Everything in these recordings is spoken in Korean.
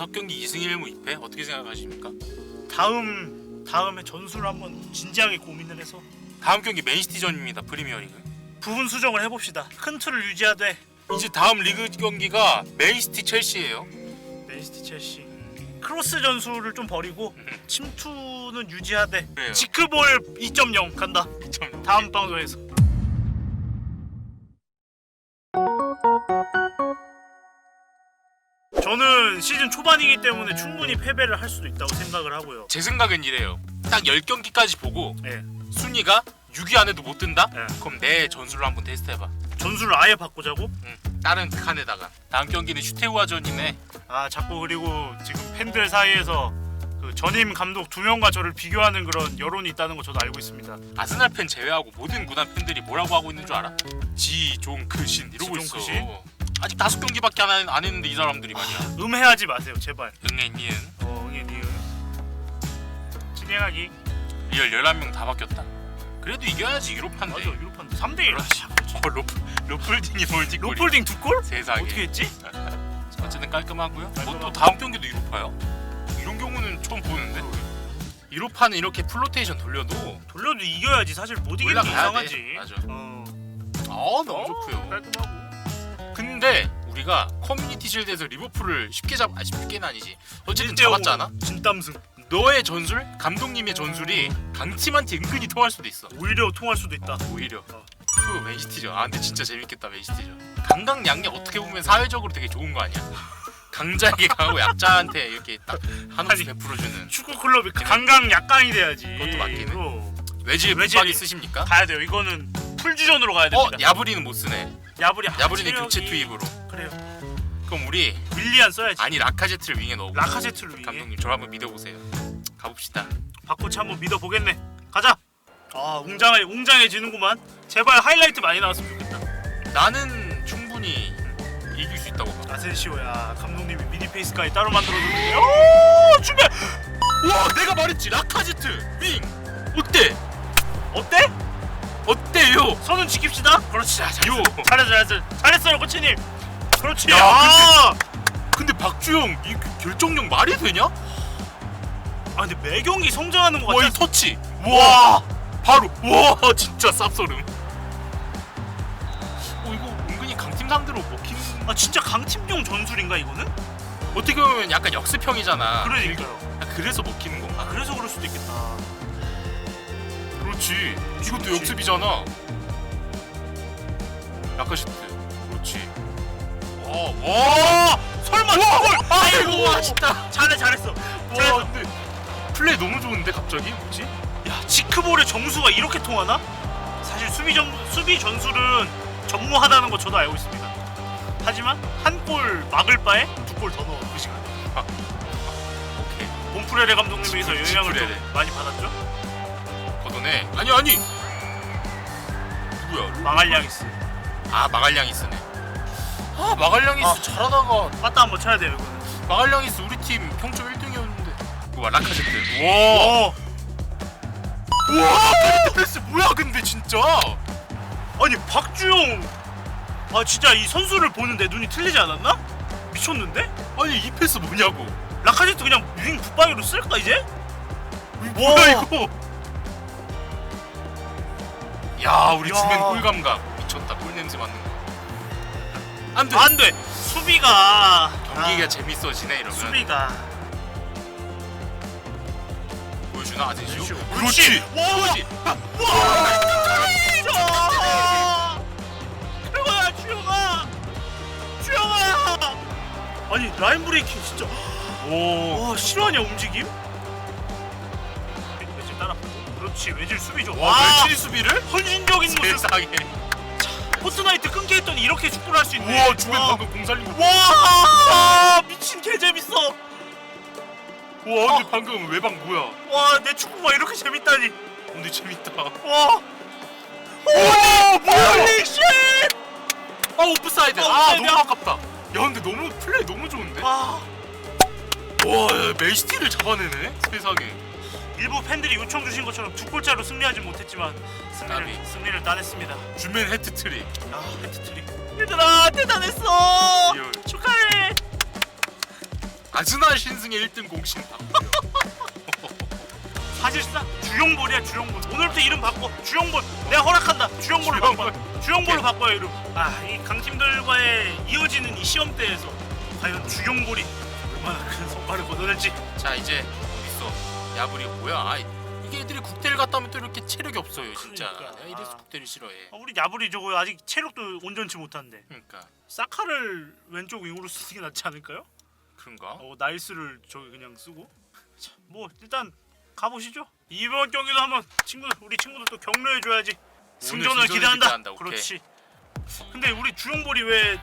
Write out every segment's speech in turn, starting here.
다섯 경기 2승 1무 2패 어떻게 생각하십니까? 다음 다음에 전술을 한번 진지하게 고민을 해서 다음 경기 맨시티전입니다 프리미어리그. 부분 수정을 해봅시다. 큰 틀을 유지하되 이제 다음 리그 경기가 맨시티 첼시예요. 맨시티 첼시 크로스 전술을 좀 버리고 침투는 유지하되 그래요. 지크볼 2.0 간다. 좀 다음 방송에서. 시즌 초반이기 때문에 충분히 패배를 할 수도 있다고 생각을 하고요. 제 생각은 이래요. 딱 10경기까지 보고 예. 순위가 6위 안에도 못 든다? 예. 그럼 내 전술로 한번 테스트해봐. 전술을 아예 바꾸자고? 응. 다른 칸에다가 다음 경기는 슈테우아전이네. 아 자꾸 그리고 지금 팬들 사이에서 그 전임 감독 두 명과 저를 비교하는 그런 여론이 있다는 거 저도 알고 있습니다. 아스날 팬 제외하고 모든 구단 팬들이 뭐라고 하고 있는 줄 알아? 지종 크신 이러고 있어. 지종크신? 아직 다섯 경기밖에 안, 안 했는데 이 사람들이 말이야. 음해하지 마세요, 제발. 응애 니은 어, 응애 니은. 진행하기. 리얼 11명 다 바뀌었다. 그래도 이겨야지 유로파인데. 맞아, 유로판데 3대 1. 그렇지. 어, 로, 로플딩이 멀티골이 로폴딩 두 골? 세상에. 어떻게 했지? 어쨌든 깔끔하고요. 뭐또 깔끔하고. 다음 경기도 유로파요? 이런 경우는 처음 보는데. 유로파는 이렇게 플로테이션 돌려도 돌려도 이겨야지 사실 못 이기는 게 올라가야 돼. 이상하지. 맞아. 어. 어 너무 좋고요. 깔끔하고. 근데 우리가 커뮤니티 실드에서 리버풀을 쉽게 잡, 아 쉽게는 아니지. 어쨌든 1대 0으로 잡았잖아. 진땀승. 너의 전술, 감독님의 전술이 강팀한테 은근히 통할 수도 있어. 오히려 통할 수도 있다. 오히려. 어. 그 맨시티전. 아 근데 진짜 재밌겠다 맨시티전. 강강약약 어떻게 보면 사회적으로 되게 좋은 거 아니야? 강자에게 강하고 약자한테 이렇게 딱 한없이. 베풀어주는 축구 클럽이 강강 약강이 돼야지. 그것도 맞긴 해. 어. 외지에 붙박이 쓰십니까? 가야 돼요. 이거는 풀주전으로 가야 어 됩니다. 야브리는 못 쓰네. 아, 야브리는 체력이- 교체 투입으로. 그래요. 그럼 우리 윌리안 써야지. 아니 라카제트를 윙에 넣어. 라카제트를 위해 감독님 저를 한번 믿어보세요. 가봅시다. 바코치 한번 믿어 보겠네. 가자. 아 웅장해 웅장해지는구만. 제발 하이라이트 많이 나왔으면 좋겠다. 나는 충분히 이길 수 있다고 봐. 아센시오야 감독님이 미니 페이스까지 따로 만들어줬는데. 오 준비. 와 내가 말했지 라카제트 윙 어때? 어때? 어때요? 선은 지킵시다. 그렇지. 자, 잘- 요. 잘했어 잘했어 잘했어요 코치님. 그렇지. 야, 아, 근데 박주영 이 결정력 말이 되냐? 아 근데 매 경기 성장하는 것와이 같아. 터치 와. 바로 와 진짜 쌉소름. 어 이거 은근히 강팀 상대로 먹히는 아 진짜 강팀용 전술인가 이거는? 어떻게 보면 약간 역습형이잖아. 그러니까요. 아, 그래서 먹히는 건가? 아 그래서 그럴 수도 있겠다. 그렇지. 이것도 그렇지. 역습이잖아. 라카시트. 그렇지. 와, 와, 설마 와, 골! 아이고, 아쉽다. 잘해 잘했어. 와, 잘했어. 근데 플레이 너무 좋은데 갑자기 뭐지? 야 지크볼의 정수가 이렇게 통하나? 사실 수비 전 수비 전술은 전무하다는 거 저도 알고 있습니다. 하지만 한 골 막을 바에 두 골 더 넣어 그 시간. 오케이. 몬프레레 감독님에서 지프- 영향을 좀 지프레레. 많이 받았죠? 걷어내. 아니 아니. 누구야? 망할량이스. 아 마갈량이스네. 아 마갈량이스 아. 잘하다가 빠따 한번 쳐야 돼요 이거는. 마갈량이스 우리 팀 평점 1등이었는데. 그거 라카제트. 와. 와. 와, 페리트 패스 뭐야 근데 진짜. 아니 박주영. 아 진짜 이 선수를 보는데 눈이 틀리지 않았나? 미쳤는데? 아니 이 패스 뭐냐고. 라카제트 그냥 윙 붙박이로 쓸까 이제? 뭐야 이거? 야 우리 야. 주면 꿀 감각 미쳤다 꿀 냄새 맡는 거. 안돼 안 돼. 수비가 경기가 아, 재밌어지네 이러면 수비가 보여주나? 아진시오. 그렇지. 와, 그렇지. 와! 그거야 주영아! 주영아! 아니 라인 브레이킹 진짜 오. 와 실화냐 움직임? 그렇지 외질 수비 좋아 와 멸치 수비를? 헌신적인 모습 세상에. 포트나이트 끊게 했더니 이렇게 축구를 할 수 있네 우와 주면 방금 공 살리고. 와 미친 개 재밌어 와 근데 방금 외박 뭐야? 와 내 축구가 이렇게 재밌다니 근데 재밌다. 와 오, 홀리 쉣! 아 오프사이드. 어, 아 오프사이드야? 너무 아깝다. 야 근데 너무 플레이 너무 좋은데? 와 아, 야, 맨시티를 잡아내네 세상에. 일부 팬들이 요청 주신 것처럼 두 골차로 승리하지 못했지만 승리를. 승리를 따냈습니다. 주면 헤트트릭. 아, 헤트트릭. 얘들아, 대단했어. 리얼. 축하해. 아즈날 신승의 1등 공신 사실상 주영볼이야 주영볼 오늘부터 이름 바꿔 주영볼 내가 허락한다 주영볼로 주영볼. 바꿔 주영볼로 바꿔요 이름 아이 강팀들과의 이어지는 이 시험대에서 과연 주영볼이 얼마나 큰 성과를 거둬낼지 자 이제 있어 야불이 뭐야 아, 이게 애들이 국대를 갔다 오면 또 이렇게 체력이 없어요 진짜 그러니까. 내가 이래서 아. 국대를 싫어해 아, 우리 야불이 저거 아직 체력도 온전치 못한데 그러니까 사카를 왼쪽 윙으로 쓰는 게 낫지 않을까요? 그런가? 어, 나이스를 저기 그냥 쓰고 자, 뭐 일단 가보시죠 이번 경기도 한번 친구들 우리 친구들 또 격려해 줘야지 승전을 승전을 기대한다. 기대한다. 오케이. 그렇지 근데 우리 주영볼이 왜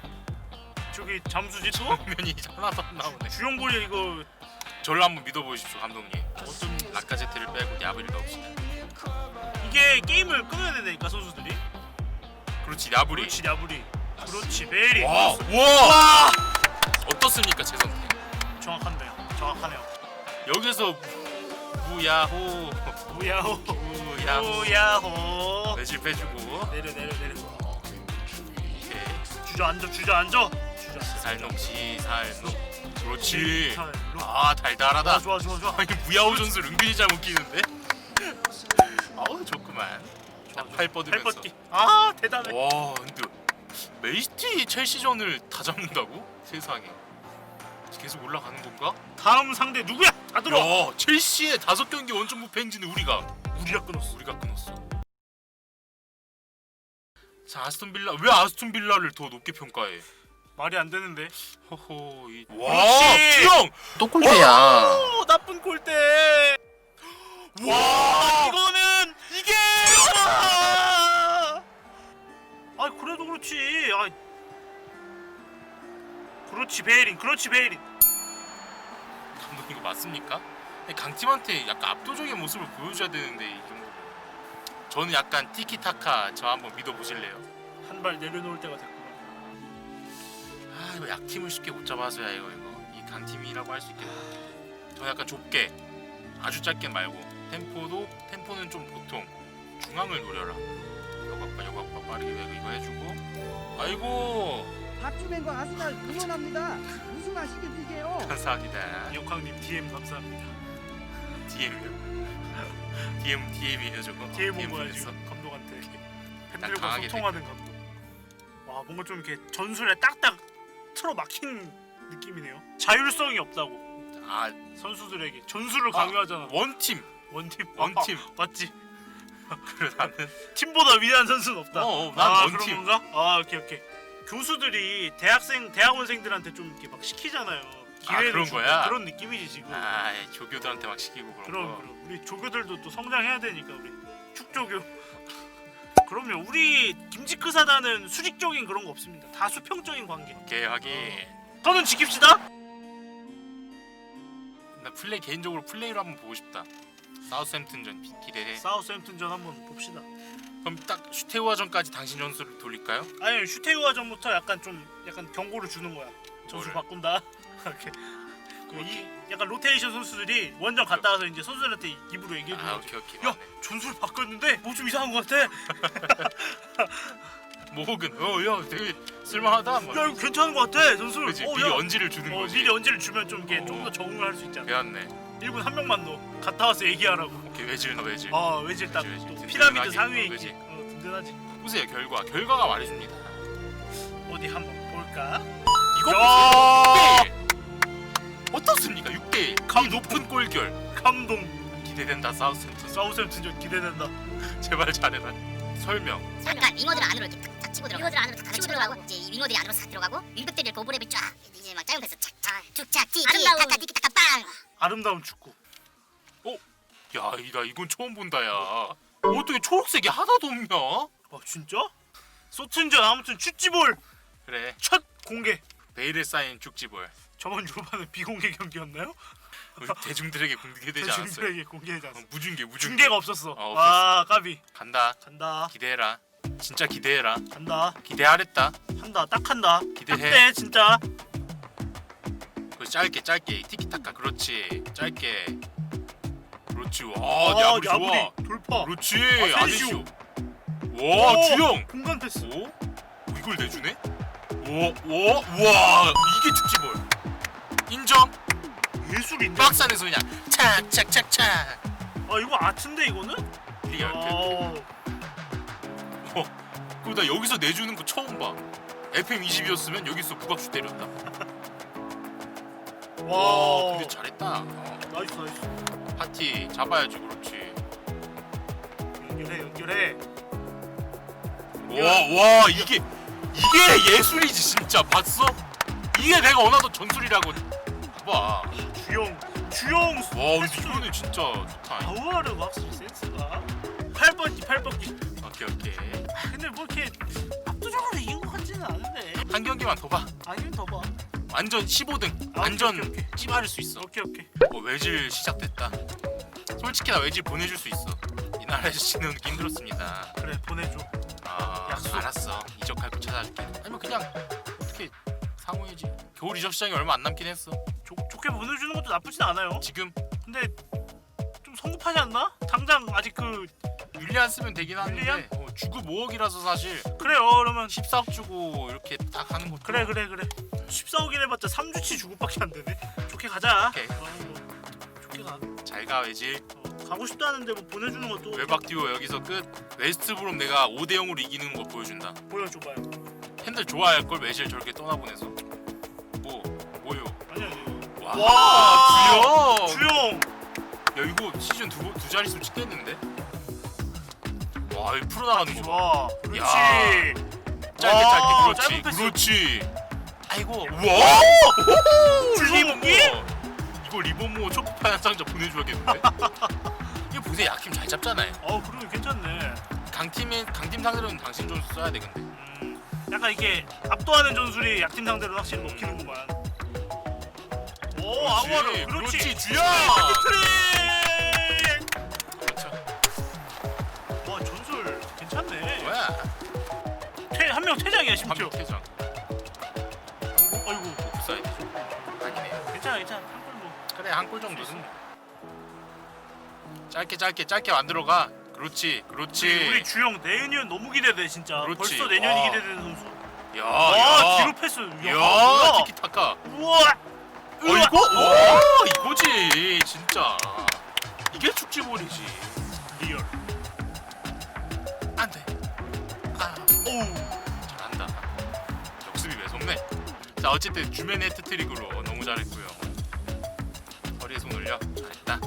저기 잠수지 또? 면이 하나도 안 나오네 주영볼이 이거 저를 한번 믿어보십시오 감독님. 어떤 라카제트를 빼고 야불이 넣읍시다 이게 게임을 끊어야 된다니까 선수들이? 그렇지 야불이 그렇지 야불이 그렇지 베리 와, 와. 와! 어떻습니까 제 선택? 정확한데요. 정확하네요. 여기서 무야호. 우야호. 무야호. 우야호. 매질 빼주고. 내려 내려 내려. 주저앉아 주저앉아. 주저앉아. 살놈 시살놈 그렇지. 잘, 일로. 아 달달하다. 아, 좋아 좋아 좋아. 아니 무야호 전술 은근히 잘 웃기는데? 아우 좋구만. 좋아, 팔 뻗으면서. 뻗기. 아 대단해. 와 근데 메이스티 첼시전을 다 잡는다고? 세상에. 계속 올라가는 건가? 다음 상대 누구야? 다 들어! 야 첼시의 다섯 경기 원정 무패 행진을 우리가. 우리가 끊었어. 우리가 끊었어. 자 아스톤 빌라. 왜 아스톤 빌라를 더 높게 평가해? 말이 안 되는데 허허 이... 그렇지. 와 주영 또 골대야 오 나쁜 골대 와 이거는 이게 와! 아 그래도 그렇지 아 그렇지 베이린 그렇지 베이린 감독 이거 맞습니까? 강팀한테 약간 압도적인 모습을 보여줘야 되는데 이 정도 저는 약간 티키타카 저 한번 믿어보실래요? 한 발 내려놓을 때가 됐구나 아 이거 약팀을 쉽게 못 잡아서야 이거 이거. 이 강팀이라고 할 수 있겠다 저 약간 좁게 아주 짧게 말고. 템포도 템포는 좀 보통. 중앙을 노려라. 여각바 여각바 빠르게 외고 이거 해주고. 아이고! 박주맨과 아스날 응원합니다. 우승하시길 빌게요. 감사합니다. 역학님 DM 감사합니다. DM이요? DM DM이에요 저거? DM 온 DM 거야 보냈어. 지금 감독한테. 딱 팬들과 강하게 소통하는 감독. 와 뭔가 좀 이렇게 전술에 딱딱 틀어 막힌 느낌이네요. 자율성이 없다고. 아 선수들에게 전술을 아, 강요하잖아. 원팀. 원팀. 원팀. 아, 맞지? 그래 나는. 팀보다 위대한 선수는 없다. 어, 어, 난 아, 원팀. 그런 건가? 아 오케이 오케이. 교수들이 대학생 대학원생들한테 좀 이렇게 막 시키잖아요. 기회를 그런 주고 거야? 그런 느낌이지 지금. 아 조교들한테 막 시키고 그런 그럼 거. 그럼. 우리 조교들도 또 성장해야 되니까 우리 축조교 그럼요 우리 김지크 사단은 수직적인 그런 거 없습니다. 다 수평적인 관계. 오케이 하긴. 저는 지킵시다. 나 플레이 개인적으로 플레이로 한번 보고 싶다. 사우스햄튼전 기- 기대해. 사우스햄튼전 한번 봅시다. 그럼 딱 슈테우아전까지 당신 전술을 돌릴까요? 아니 슈테우아 전부터 약간 좀 약간 경고를 주는 거야. 전술 뭐를? 바꾼다. 이렇게 그 이, 약간 로테이션 선수들이 원정 갔다 와서 이제 선수들한테 입으로 얘기해 아 주는 거지 오케이 오케이. 야 맞네. 전술 바꿨는데 뭐 좀 이상한 거 같아 야뭐 혹은 어야 되게 쓸만하다. 뭐. 이거 괜찮은 거 같아 전술 그렇지 어, 미리 야. 언지를 주는 어, 거지. 미리 언지를 주면 좀 이렇게 어. 좀더 적응을 할 수 있잖아 배웠네. 1군 한 명만 넣어 갔다 와서 얘기하라고 오케이 외질 너 외질. 아 외질 딱 외질, 외질. 또 든든하게, 피라미드 상위에 어, 있지. 어 든든하지 보세요 결과. 결과가 말해줍니다. 어디 한번 볼까 이거 야! 보세요. 6대1. 어떻습니까? 6대1. 이 높은 골결. 감동 기대된다 사우스햄튼. 사우스햄튼전 기대된다 제발 잘해라. 설명. 잠깐 윙어들 안으로 이렇게 탁탁 치고 들어가. 윙어들 안으로 탁탁 치고 들어가고 이제 이 윙어들이 안으로 싹 들어가고 윙백들이 고브랩이 쫙 이제 막 짜용 패스 착착 티키 아름다운- 타타 티키 타카 빵. 아름다운 축구 야, 이- 나 이건 처음 본다 야. 어떻게 초록색이 하나도 없냐? 아 진짜? 소튼전 아무튼 쭈찌볼 그래. 첫 공개 베일에 쌓인 죽지볼. 저번 유로파는 비공개 경기였나요? 우리 대중들에게 공개되지 않았어요. 대중들에게 공개하지 어, 않았어 무중계 무중계. 중계가 없었어 어, 없었어. 아 까비 간다. 간다 기대해라. 진짜 기대해라. 간다 기대하랬다. 한다 딱 한다 기대해. 딱돼 진짜 그 짧게 짧게 티키타카 그렇지. 짧게. 그렇지. 와, 아, 네 아무리 좋아. 야구리 돌파 그렇지. 아센시오. 아센시오. 와, 오, 주영. 공간 패스 오? 오, 이걸 내주네? 오, 오, 와, 이게 특집볼. 인정. 예술인데. 안에서 그냥 착착착착 아 이거 아트인데 이거는? 리얼 어. 어, 나 여기서 내주는 거 처음 봐 FM 20이었으면 여기서 부각수 때렸다 와 와. 근데 잘했다 어, 나이스 나이스. 파티 잡아야지 그렇지 연결해 연결해. 와, 와 이게 이게 예술이지 진짜 봤어? 이게 내가 원하던 전술이라고 봐봐 주영 주영. 와 근데 이거는 진짜 좋다 아우아르 확실히 센스가. 8번기 8번기. 오케이 오케이 아, 근데 뭐 이렇게 압도적으로 이긴 것 같지는 않은데. 한 경기만 더 봐 아니면 더 봐. 완전 15등 아, 완전 오케이, 오케이, 오케이. 찜할 수 있어 오케이 오케이. 어, 외질 시작됐다 솔직히 나 외질 보내줄 수 있어 이 나라에서 지내는 게 힘들었습니다 그래 보내줘. 아 약속. 알았어 이적할 거 찾아줄게 아니면 그냥 어떻게 상호해지 겨울 이적 시장이 얼마 안 남긴 했어 좋, 좋게 보내주는 것도 나쁘진 않아요. 지금 근데 좀 성급하지 않나? 당장 아직 그 윌리안 쓰면 되긴 하는데 윌리안? 어, 주급 5억이라서 사실 그래요. 그러면 14억 주고 이렇게 딱 하는 것도 그래 그래 그래. 14억이래 해봤자 3주치 주고밖에 안 되네. 좋게 가자. 오케이. 어, 좋게 가. 잘가 외질 어, 가고 싶다는데 뭐 보내주는 것도 외박 듀오 여기서 끝 웨스트브롬 내가 5대 0으로 이기는 거 보여준다 보여줘봐요. 팬들 좋아할 걸 외질 저렇게 떠나보내서 뭐. 와, 와, 주영 주영. 야 이거 시즌 두, 두 자릿수 찍겠는데 와 이거 풀어 나가는 거봐 와. 그렇지. 야. 짧게 와, 짧게 그렇지 짧은 패스. 그렇지 아이고 우와 줄리무기? 이거 리본 모 초코파이 한 상자 보내줘야겠는데 이거 보세요 약팀 잘 잡잖아요 어 그러면 괜찮네. 강팀에 강팀 상대로는 당신 좀 써야 돼 근데 음, 약간 이게 압도하는 전술이 약팀 상대로 확실히 먹히는구만. 오 아우아르 그렇지. 주영 트릭. 와 전술 괜찮네. 뭐야 한 명 퇴장이야 심지어. 한명 퇴장 아이고 오프사이드죠 아니네요 괜찮아 괜찮아 한골 뭐. 그래 한 골 정도는 짧게 짧게 짧게 만들어가 그렇지 그렇지 우리, 우리 주영 내년 너무 기대돼 진짜. 그렇지. 벌써 내년이 와. 기대되는 선수. 야, 와 야. 뒤로 패스. 야, 야, 뭐야? 티키타카. 우와. 어 이거? 와, 이거지, 진짜. 이게 축지볼이지. 리얼. 안 돼. 아, 오, 잘한다. 역습이 매섭네. 자, 어쨌든 주맨 헤트트릭으로 너무 잘했고요. 허리에 손 올려. 잘했다.